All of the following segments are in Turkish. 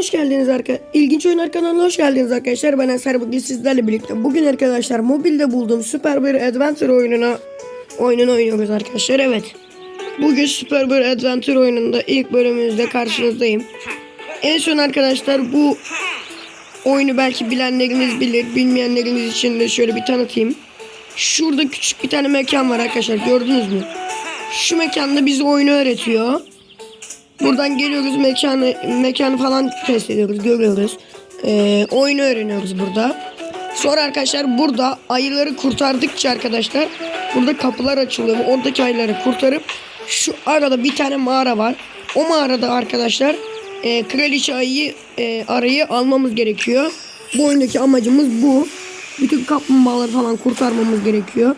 hoş geldiniz arkadaşlar. İlginç Oyunlar kanalına hoş geldiniz arkadaşlar. Ben Eser bugün sizlerle birlikte. Bugün arkadaşlar mobilde bulduğum süper bir adventure oyununa oyununu oynuyoruz arkadaşlar. Evet. Bugün süper bir adventure oyununda ilk bölümümüzde karşınızdayım. En son arkadaşlar bu oyunu belki bilenleriniz bilir. Bilmeyenleriniz için de şöyle bir tanıtayım. Şurada küçük bir tane mekan var arkadaşlar. Gördünüz mü? Şu mekanda bize oyunu öğretiyor. Buradan geliyoruz mekanı mekanı falan test ediyoruz, görüyoruz. Ee, oyunu öğreniyoruz burada. Sonra arkadaşlar burada ayıları kurtardıkça arkadaşlar burada kapılar açılıyor. Oradaki ayıları kurtarıp şu arada bir tane mağara var. O mağarada arkadaşlar e, kraliçe ayıyı e, arayı almamız gerekiyor. Bu oyundaki amacımız bu. Bütün kaplumbağaları falan kurtarmamız gerekiyor.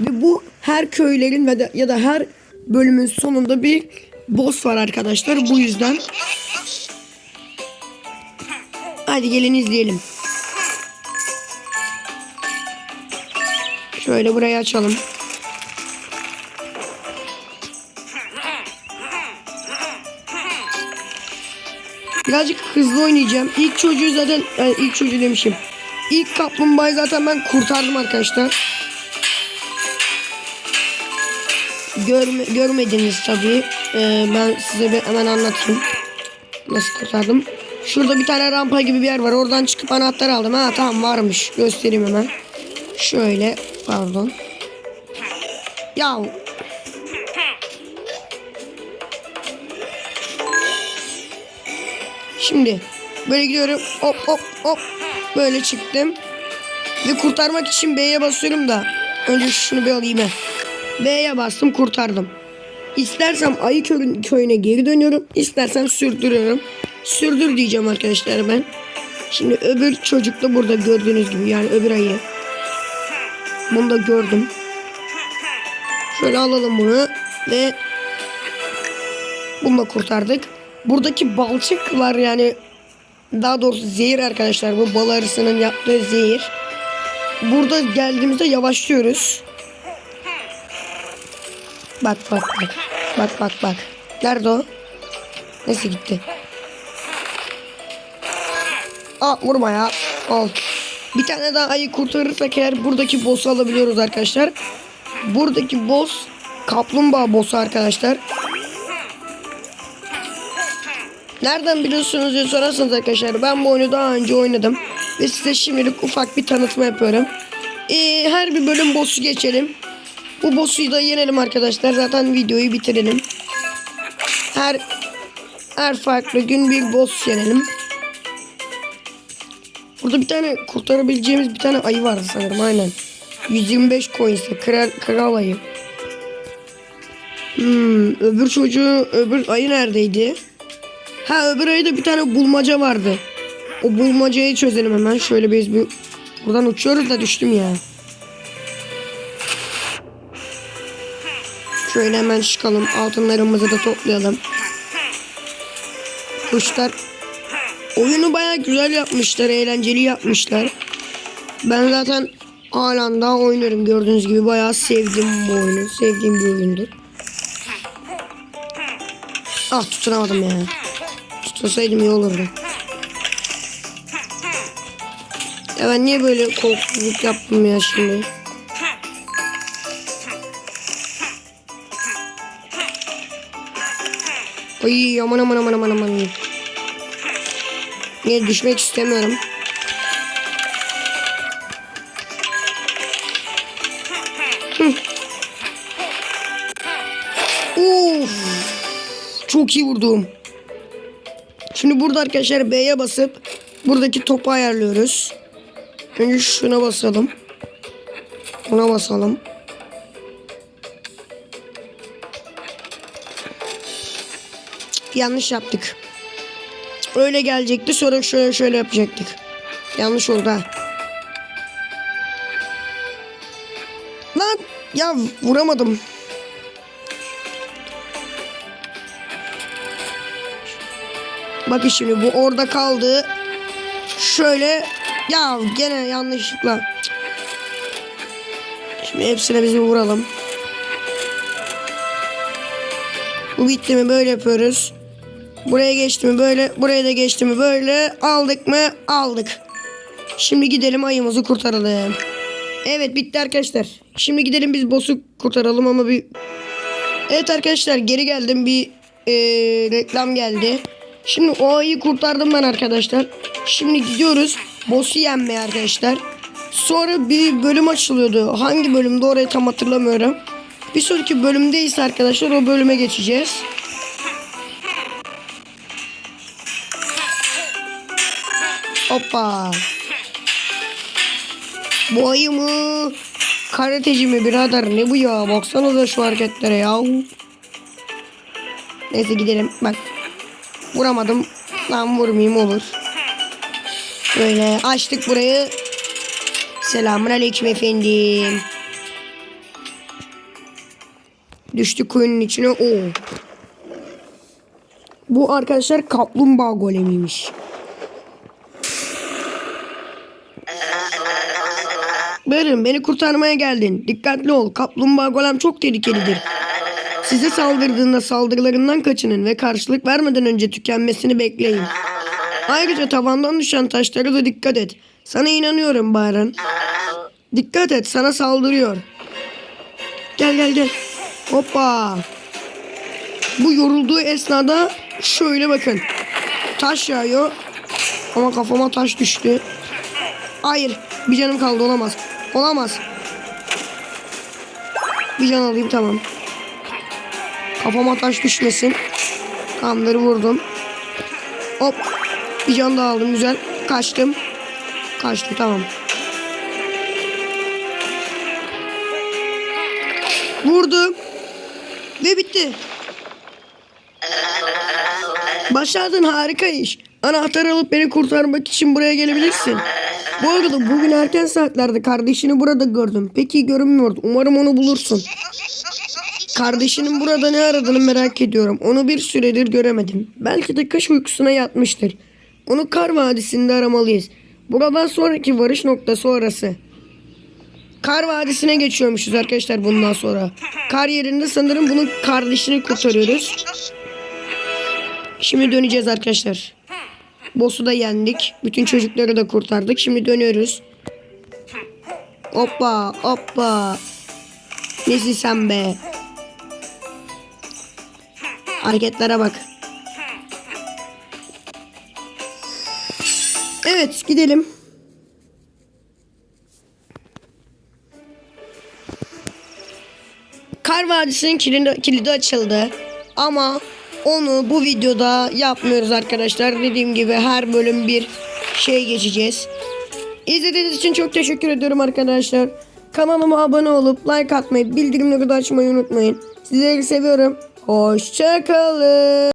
Ve bu her köylerin ve de, ya da her bölümün sonunda bir boss var arkadaşlar. Bu yüzden hadi gelin izleyelim. Şöyle burayı açalım. Birazcık hızlı oynayacağım. İlk çocuğu zaten yani ilk çocuğu demişim. İlk kaplumbağayı zaten ben kurtardım arkadaşlar. Görme, görmediniz tabii. Ee, ben size bir hemen anlatayım. Nasıl kurtardım. Şurada bir tane rampa gibi bir yer var. Oradan çıkıp anahtar aldım. Ha tamam varmış. Göstereyim hemen. Şöyle pardon. Ya Şimdi böyle gidiyorum. Hop hop hop. Böyle çıktım. Ve kurtarmak için B'ye basıyorum da. Önce şunu bir alayım ben. B'ye bastım kurtardım. İstersem ayı kö- köyüne geri dönüyorum. İstersem sürdürüyorum. Sürdür diyeceğim arkadaşlar ben. Şimdi öbür çocuk da burada gördüğünüz gibi yani öbür ayı. Bunu da gördüm. Şöyle alalım bunu ve bunu da kurtardık. Buradaki balçıklar yani daha doğrusu zehir arkadaşlar bu bal arısının yaptığı zehir. Burada geldiğimizde yavaşlıyoruz. Bak bak bak. Bak bak bak. Nerede o? Nasıl gitti? Aa vurma ya. Al. Bir tane daha ayı kurtarırsak eğer buradaki boss'u alabiliyoruz arkadaşlar. Buradaki boss kaplumbağa boss'u arkadaşlar. Nereden biliyorsunuz diye sorarsanız arkadaşlar ben bu oyunu daha önce oynadım. Ve size şimdilik ufak bir tanıtma yapıyorum. Ee, her bir bölüm boss'u geçelim. Bu boss'u da yenelim arkadaşlar. Zaten videoyu bitirelim. Her her farklı gün bir boss yenelim. Burada bir tane kurtarabileceğimiz bir tane ayı vardı sanırım aynen. 125 coins'e kral, kral ayı. Hmm, öbür çocuğu öbür ayı neredeydi? Ha öbür ayda bir tane bulmaca vardı. O bulmacayı çözelim hemen. Şöyle biz bir buradan uçuyoruz da düştüm ya. Şöyle hemen çıkalım. Altınlarımızı da toplayalım. Kuşlar oyunu baya güzel yapmışlar. Eğlenceli yapmışlar. Ben zaten halen daha oynarım. Gördüğünüz gibi bayağı sevdim bu oyunu. Sevdiğim bir oyundur. Ah tutunamadım ya. Tutunsaydım iyi olurdu. Ya ben niye böyle korkusuzluk yaptım ya şimdi? Ay aman aman aman aman aman. Niye düşmek istemiyorum. Of. Çok iyi vurdum. Şimdi burada arkadaşlar B'ye basıp buradaki topu ayarlıyoruz. Önce şuna basalım. Buna basalım. Yanlış yaptık. Öyle gelecekti sonra şöyle şöyle yapacaktık. Yanlış oldu ha. Lan ya vuramadım. Bakın şimdi bu orada kaldı. Şöyle ya gene yanlışlıkla. Şimdi hepsine biz vuralım. Bu bitti mi böyle yapıyoruz. Buraya geçti mi böyle. Buraya da geçti mi böyle. Aldık mı? Aldık. Şimdi gidelim ayımızı kurtaralım. Evet bitti arkadaşlar. Şimdi gidelim biz boss'u kurtaralım ama bir... Evet arkadaşlar geri geldim. Bir eee, reklam geldi. Şimdi o ayı kurtardım ben arkadaşlar. Şimdi gidiyoruz boss'u yenmeye arkadaşlar. Sonra bir bölüm açılıyordu. Hangi bölümde orayı tam hatırlamıyorum. Bir sonraki bölümdeyiz arkadaşlar o bölüme geçeceğiz. Hoppa. Ayı mı? Karateci mi birader ne bu ya? Baksanıza şu hareketlere ya. Neyse gidelim. Bak. Vuramadım. Lan vurmayayım olur. Böyle açtık burayı. Selamun aleyküm efendim. Düştük kuyunun içine. Oo. Bu arkadaşlar kaplumbağa golemiymiş. Berim beni kurtarmaya geldin. Dikkatli ol. Kaplumbağa golem çok tehlikelidir. Size saldırdığında saldırılarından kaçının ve karşılık vermeden önce tükenmesini bekleyin. Ayrıca tavandan düşen taşlara da dikkat et. Sana inanıyorum Baran. Dikkat et sana saldırıyor. Gel gel gel. Hoppa. Bu yorulduğu esnada şöyle bakın. Taş yağıyor. Ama kafama taş düştü. Hayır. Bir canım kaldı olamaz. Olamaz. Bir can alayım tamam. Kafama taş düşmesin. Kanları vurdum. Hop. Bir can daha aldım güzel. Kaçtım. Kaçtım tamam. Vurdum. Ve bitti. Başardın harika iş. Anahtarı alıp beni kurtarmak için buraya gelebilirsin. Bu arada bugün erken saatlerde kardeşini burada gördüm. Peki görünmüyordu. Umarım onu bulursun. Kardeşinin burada ne aradığını merak ediyorum. Onu bir süredir göremedim. Belki de kış uykusuna yatmıştır. Onu kar vadisinde aramalıyız. Buradan sonraki varış noktası orası. Kar Vadisi'ne geçiyormuşuz arkadaşlar bundan sonra. Kar yerinde sanırım bunun kardeşini kurtarıyoruz. Şimdi döneceğiz arkadaşlar. Boss'u da yendik. Bütün çocukları da kurtardık. Şimdi dönüyoruz. Hoppa hoppa. Nesin sen be? Hareketlere bak. Evet gidelim. Kar Vadisi'nin kilidi, kilidi açıldı. Ama onu bu videoda yapmıyoruz arkadaşlar. Dediğim gibi her bölüm bir şey geçeceğiz. İzlediğiniz için çok teşekkür ediyorum arkadaşlar. Kanalıma abone olup like atmayı, bildirimleri de açmayı unutmayın. Sizleri seviyorum. Hoşçakalın.